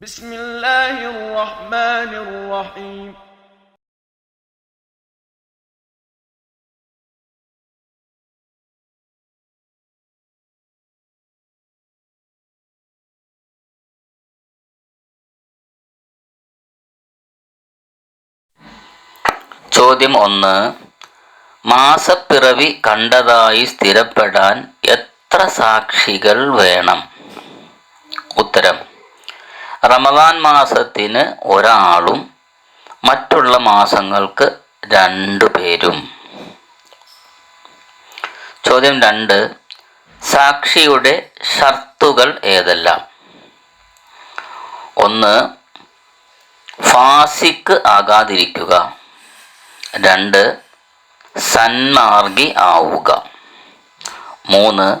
بسم الله الرحمن الرحيم ചോദ്യം ഒന്ന് മാസപ്പിറവി കണ്ടതായി സ്ഥിരപ്പെടാൻ എത്ര സാക്ഷികൾ വേണം ഉത്തരം റമദാൻ മാസത്തിന് ഒരാളും മറ്റുള്ള മാസങ്ങൾക്ക് രണ്ടു പേരും. ചോദ്യം രണ്ട് സാക്ഷിയുടെ ഷർത്തുകൾ ഏതെല്ലാം? ഒന്ന് ഫാസിക്ക് ആകാതിരിക്കുക. രണ്ട് സന്മാർഗി ആവുക. മൂന്ന്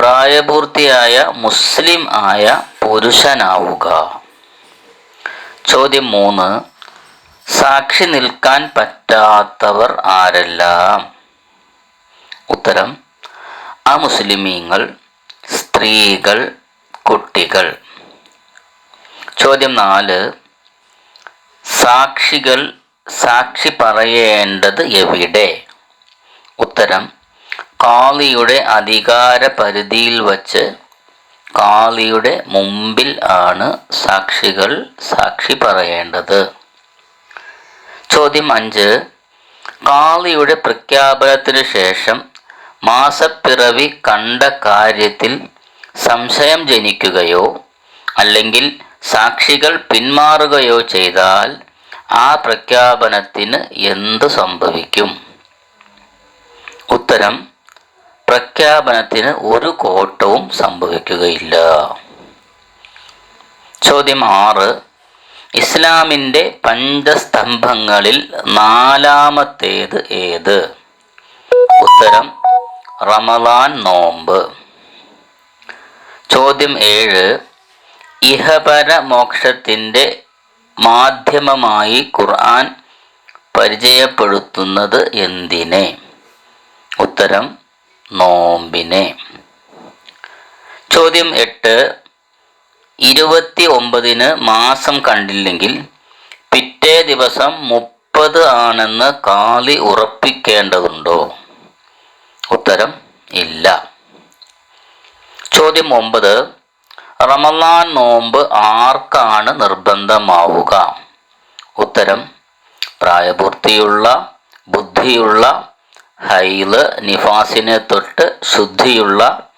പ്രായപൂർത്തിയായ മുസ്ലിം ആയ പുരുഷനാവുക. ചോദ്യം മൂന്ന്. സാക്ഷി നിൽക്കാൻ പറ്റാത്തവർ ആരെല്ലാം? ഉത്തരം അമുസ്ലിമീങ്ങൾ സ്ത്രീകൾ കുട്ടികൾ. ചോദ്യം നാല്. സാക്ഷികൾ സാക്ഷി പറയേണ്ടത് എവിടെ? ഉത്തരം കാളിയുടെ അധികാര പരിധിയിൽ വച്ച് കാളിയുടെ മുമ്പിൽ ആണ് സാക്ഷികൾ സാക്ഷി പറയേണ്ടത്. ചോദ്യം അഞ്ച്. കാളിയുടെ പ്രഖ്യാപനത്തിനു ശേഷം മാസപ്പിറവി കണ്ട കാര്യത്തിൽ സംശയം ജനിക്കുകയോ അല്ലെങ്കിൽ സാക്ഷികൾ പിന്മാറുകയോ ചെയ്താൽ ആ പ്രഖ്യാപനത്തിന് എന്ത് സംഭവിക്കും? ഉത്തരം പ്രഖ്യാപനത്തിന് ഒരു കോട്ടവും സംഭവിക്കുകയില്ല. ചോദ്യം ആറ്. ഇസ്ലാമിന്റെ പഞ്ചസ്തംഭങ്ങളിൽ നാലാമത്തേത് ഏത്? ഉത്തരം റമദാൻ നോമ്പ്. ചോദ്യം ഏഴ്. ഇഹപര മോക്ഷത്തിന്റെ മാധ്യമമായി ഖുർആൻ പരിചയപ്പെടുത്തുന്നത് എന്തിനെ? ഉത്തരം നോമ്പിനെ. ചോദ്യം എട്ട്. ഇരുപത്തി ഒമ്പതിന് മാസം കണ്ടില്ലെങ്കിൽ പിറ്റേ ദിവസം മുപ്പത് ആണെന്ന് കാളി ഉറപ്പിക്കേണ്ടതുണ്ടോ? ഉത്തരം ഇല്ല. ചോദ്യം ഒമ്പത്. റമലാൻ നോമ്പ് ആർക്കാണ് നിർബന്ധമാവുക? ഉത്തരം പ്രായപൂർത്തിയുള്ള ബുദ്ധിയുള്ള ഹൈൽ നിഫാസിനെ തൊട്ട് ശുദ്ധിയുള്ള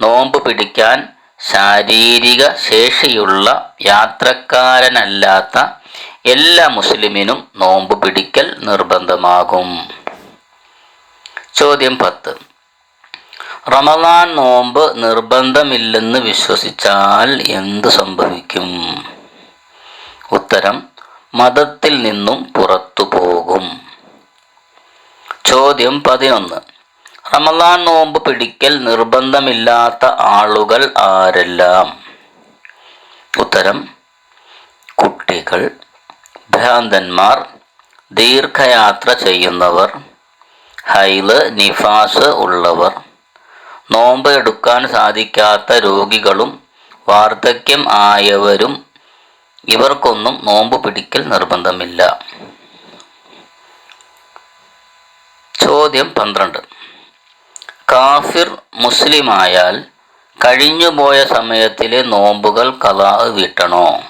നോമ്പ് പിടിക്കാൻ ശാരീരിക ശേഷിയുള്ള യാത്രക്കാരനല്ലാത്ത എല്ലാ മുസ്ലിമിനും നോമ്പ് പിടിക്കൽ നിർബന്ധമാകും. ചോദ്യം പത്ത്. റമദാൻ നോമ്പ് നിർബന്ധമില്ലെന്ന് വിശ്വസിച്ചാൽ എന്ത് സംഭവിക്കും? ഉത്തരം മതത്തിൽ നിന്നും പുറത്തു പോകും. ചോദ്യം പതിനൊന്ന്. റമദാൻ നോമ്പ് പിടിക്കൽ നിർബന്ധമില്ലാത്ത ആളുകൾ ആരെല്ലാം? ഉത്തരം കുട്ടികൾ ഭ്രാന്തന്മാർ ദീർഘയാത്ര ചെയ്യുന്നവർ ഹൈൽ നിഫാസ് ഉള്ളവർ നോമ്പ് എടുക്കാൻ സാധിക്കാത്ത രോഗികളും വാർദ്ധക്യം ആയവരും ഇവർക്കൊന്നും നോമ്പ് പിടിക്കൽ നിർബന്ധമില്ല. ചോദ്യം പന്ത്രണ്ട്. കാഫിർ മുസ്ലിമായാൽ കഴിഞ്ഞുപോയ സമയത്തിലെ നോമ്പുകൾ കലാ വീട്ടണോ?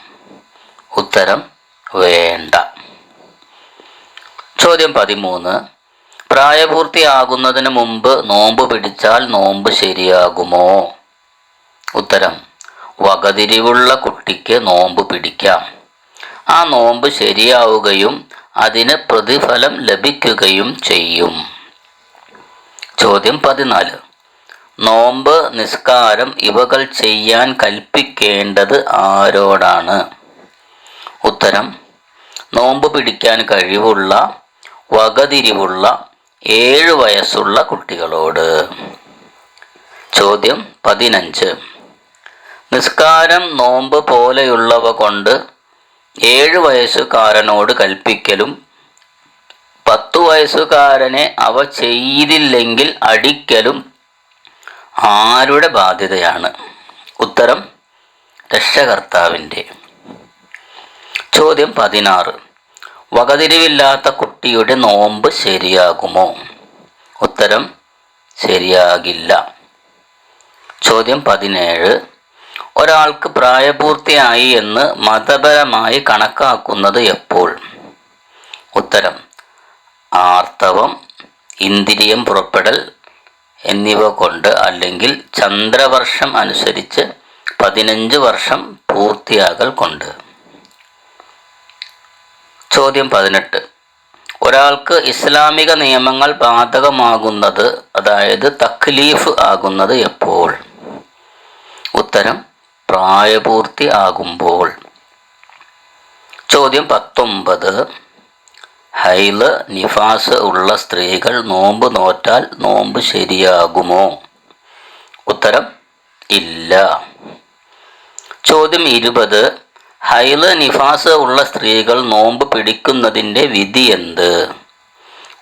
ഉത്തരം വേണ്ട. ചോദ്യം പതിമൂന്ന്. പ്രായപൂർത്തിയാകുന്നതിന് മുമ്പ് നോമ്പ് പിടിച്ചാൽ നോമ്പ് ശരിയാകുമോ? ഉത്തരം വകതിരിവുള്ള കുട്ടിക്ക് നോമ്പ് പിടിക്കാം. ആ നോമ്പ് ശരിയാവുകയും അതിന് പ്രതിഫലം ലഭിക്കുകയും ചെയ്യും. ചോദ്യം പതിനാല്. നോമ്പ് നിസ്കാരം ഇവകൾ ചെയ്യാൻ കൽപ്പിക്കേണ്ടത് ആരോടാണ്? ഉത്തരം നോമ്പ് പിടിക്കാൻ കഴിവുള്ള വകതിരിവുള്ള ഏഴ് വയസ്സുള്ള കുട്ടികളോട്. ചോദ്യം പതിനഞ്ച്. നിസ്കാരം നോമ്പ് പോലെയുള്ളവ കൊണ്ട് ഏഴ് വയസ്സുകാരനോട് കൽപ്പിക്കലും. പത്തു വയസ്സുകാരനെ അവ ചെയ്തില്ലെങ്കിൽ അടിക്കലും ആരുടെ ബാധ്യതയാണ്? ഉത്തരം രക്ഷകർത്താവിന്റെ. ചോദ്യം പതിനാറ്. വകതിരിവില്ലാത്ത കുട്ടിയുടെ നോമ്പ് ശരിയാകുമോ? ഉത്തരം ശരിയാകില്ല. ചോദ്യം പതിനേഴ്. ഒരാൾക്ക് പ്രായപൂർത്തിയായി എന്ന് മതപരമായി കണക്കാക്കുന്നത് എപ്പോൾ? ഉത്തരം ആർത്തവം ഇന്ദ്രിയം പുറപ്പെടൽ എന്നിവ കൊണ്ട് അല്ലെങ്കിൽ ചന്ദ്രവർഷം അനുസരിച്ച് പതിനഞ്ച് വർഷം പൂർത്തിയാകൽ കൊണ്ട്. ചോദ്യം പതിനെട്ട്. ഒരാൾക്ക് ഇസ്ലാമിക നിയമങ്ങൾ ബാധകമാകുന്നത് അതായത് തക്ലീഫ് ആകുന്നത് എപ്പോൾ? ഉത്തരം പ്രായപൂർത്തി ആകുമ്പോൾ. ചോദ്യം പത്തൊമ്പത്. ഹൈൽ നിഫാസ് ഉള്ള സ്ത്രീകൾ നോമ്പ് നോറ്റാൽ നോമ്പ് ശരിയാകുമോ? ഉത്തരം ഇല്ല. ചോദ്യം ഇരുപത്. ഹൈൽ നിഫാസ് ഉള്ള സ്ത്രീകൾ നോമ്പ് പിടിക്കുന്നതിന്റെ വിധി എന്ത്?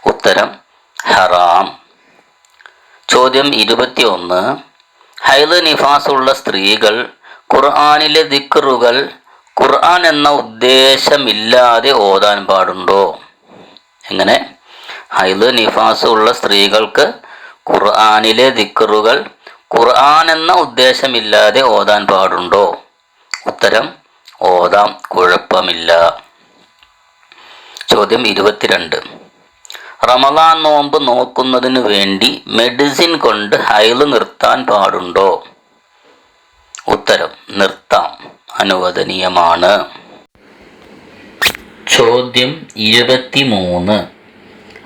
ഉത്തരം ഹറാം. ചോദ്യം ഇരുപത്തിയൊന്ന്. ഹൈൽ നിഫാസ് ഉള്ള സ്ത്രീകൾ ഖുർആാനിലെ ദിക്റുകൾ ഖുർആൻ എന്ന ഉദ്ദേശമില്ലാതെ ഓതാൻ പാടുണ്ടോ? എങ്ങനെ? ഹൈദ് നിഫാസ് ഉള്ള സ്ത്രീകൾക്ക് ഖുർആാനിലെ ദിക്റുകൾ ഖുർആൻ എന്ന ഉദ്ദേശമില്ലാതെ ഓതാൻ പാടുണ്ടോ? ഉത്തരം ഓതാം കുഴപ്പമില്ല. ചോദ്യം ഇരുപത്തിരണ്ട്. റമദാൻ നോമ്പ് നോക്കുന്നതിന് വേണ്ടി മെഡിസിൻ കൊണ്ട് ഹൈൽ നിർത്താൻ പാടുണ്ടോ ഉത്തരം നിർത്താം അനുവദനീയമാണ്. ചോദ്യം ഇരുപത്തിമൂന്ന്.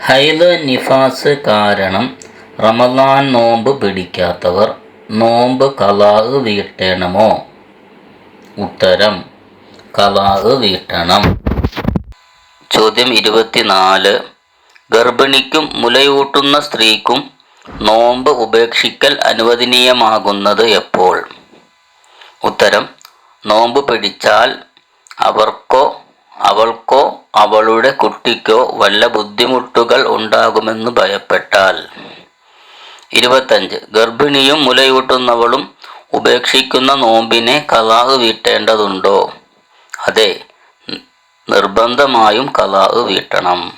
ഹൈദ നിഫാസ് കാരണം റമദാൻ നോമ്പ് പിടിക്കാത്തവർ നോമ്പ് കലാഹ് വീട്ടണമോ? ഉത്തരം കലാഹ് വീട്ടണം. ചോദ്യം ഇരുപത്തിനാല്. ഗർഭിണിക്കും മുലയൂട്ടുന്ന സ്ത്രീക്കും നോമ്പ് ഉപേക്ഷിക്കൽ അനുവദനീയമാകുന്നത് എപ്പോൾ? ഉത്തരം നോമ്പ് പിടിച്ചാൽ അവർക്കോ അവൾക്കോ അവളുടെ കുട്ടിക്കോ വല്ല ബുദ്ധിമുട്ടുകൾ ഉണ്ടാകുമെന്ന് ഭയപ്പെട്ടാൽ. ഇരുപത്തഞ്ച്. ഗർഭിണിയും മുലയൂട്ടുന്നവളും ഉപേക്ഷിക്കുന്ന നോമ്പിനെ കലാഹ് വീട്ടേണ്ടതുണ്ടോ? അതെ. നിർബന്ധമായും കലാഹ് വീട്ടണം.